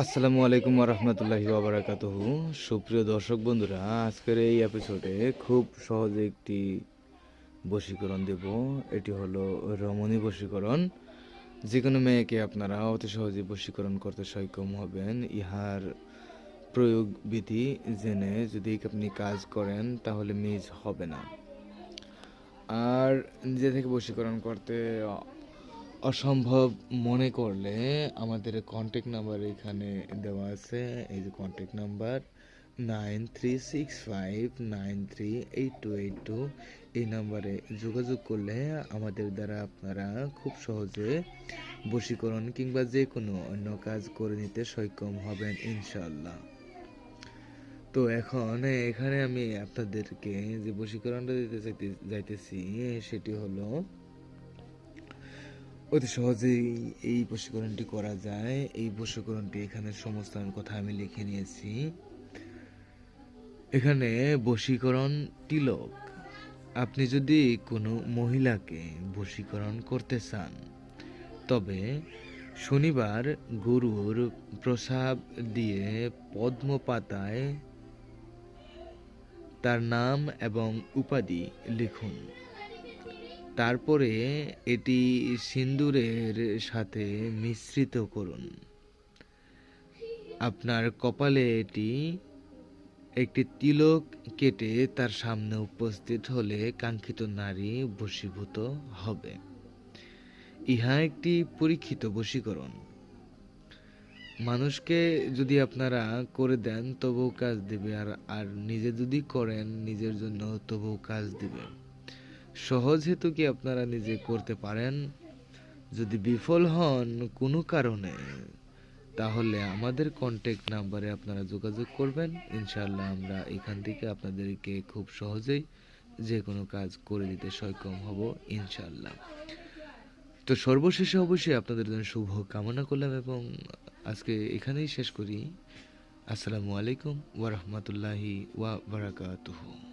আসসালামু আলাইকুম রহমতুল্লাহি ওবরাকাতুহ সুপ্রিয় দর্শক বন্ধুরা, আজকের এই এপিসোডে খুব সহজে একটি বশীকরণ দেব। এটি হলো রমণী বশীকরণ। যে কোনো মেয়েকে আপনারা অতি সহজে বশীকরণ করতে সক্ষম হবেন। ইহার প্রয়োগ বিধি জেনে যদি আপনি কাজ করেন, তাহলে মিস হবে না। আর নিজে থেকে বশীকরণ করতে অসম্ভব মনে করলে আমাদের কন্ট্যাক্ট নাম্বার এখানে দেওয়া আছে। এই যে contact number nine three six five nine three eight two eight two এই নাম্বারে যোগাযোগ করলে আমাদের দ্বারা আপনারা খুব সহজে বশীকরণ কিংবা যে কোনো অন্য কাজ করে নিতে সক্ষম হবেন ইনশাল্লাহ তো এখন এখানে আমি আপনাদেরকে যে বশীকরণটা দিতে চাইতে যাইতেছি সেটি হলো অতি সহজেই এই বশীকরণটি করা যায়। এই বশীকরণটি এখানে সমস্ত কথা আমি লিখে নিয়েছি। এখানে বশীকরণ তিলক। আপনি যদি কোনো মহিলাকে বশীকরণ করতে চান, তবে শনিবার গরুর প্রসাব দিয়ে পদ্ম পাতায় তার নাম এবং উপাধি লিখুন। তারপরে এটি সিন্দুরের সাথে মিশ্রিত করুন। আপনার কপালে এটি একটি তিলক কেটে তার সামনে উপস্থিত হলে কাঙ্ক্ষিত নারী বশীভূত হবে। ইহা একটি পরীক্ষিত বশীকরণ। মানুষকে যদি আপনারা করে দেন, তবুও কাজ দিবে, আর আর নিজে যদি করেন, নিজের জন্য তবুও কাজ দিবে। সহজ হেতু কি আপনারা নিজে করতে পারেন? যদি বিফল হন কোনো কারণে, তাহলে আমাদের কন্ট্যাক্ট নাম্বারে আপনারা যোগাযোগ করবেন। ইনশাল্লাহ আমরা এখান থেকে আপনাদেরকে খুব সহজেই যে কোনো কাজ করে দিতে সক্ষম হব ইনশাল্লাহ তো সর্বশেষে অবশ্যই আপনাদের জন্য শুভ কামনা করলাম এবং আজকে এখানেই শেষ করি। আসসালামু আলাইকুম ওয়া রাহমাতুল্লাহি ওয়া বারাকাতুহু।